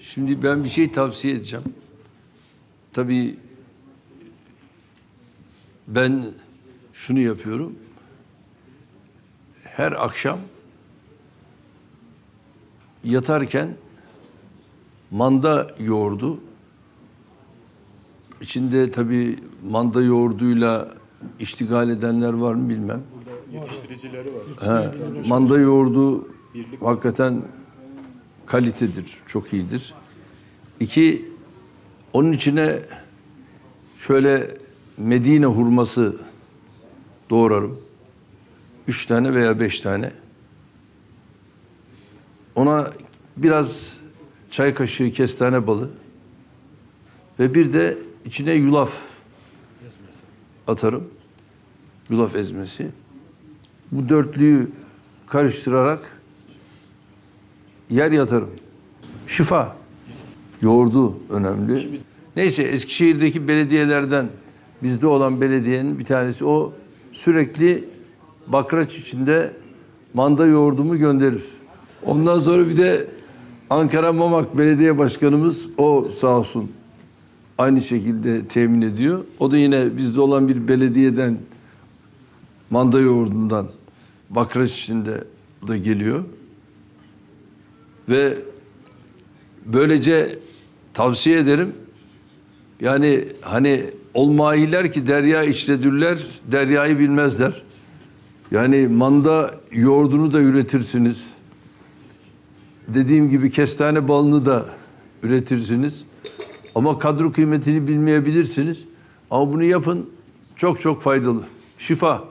Şimdi ben bir şey tavsiye edeceğim. Tabii ben şunu yapıyorum. Her akşam yatarken manda yoğurdu içinde tabii manda yoğurduyla iştigal edenler var mı bilmem. Yetiştiricileri var. Ha, manda yoğurdu hakikaten kalitedir, çok iyidir. İki, onun içine şöyle Medine hurması doğrarım. Üç tane veya beş tane. Ona biraz çay kaşığı kestane balı ve bir de içine yulaf atarım. Yulaf ezmesi. Bu dörtlüyü karıştırarak yer yatarım. Şifa. Yoğurdu önemli. Neyse Eskişehir'deki belediyelerden bizde olan belediyenin bir tanesi o sürekli bakraç içinde manda yoğurdumu gönderir. Ondan sonra bir de Ankara Mamak Belediye Başkanımız o sağ olsun aynı şekilde temin ediyor. O da yine bizde olan bir belediyeden manda yoğurdundan bakraç içinde da geliyor. Ve böylece tavsiye ederim. Yani hani olmayiler ki derya içledürler, deryayı bilmezler. Yani manda yoğurdunu da üretirsiniz. Dediğim gibi kestane balını da üretirsiniz. Ama kadro kıymetini bilmeyebilirsiniz. Ama bunu yapın çok çok faydalı. Şifa.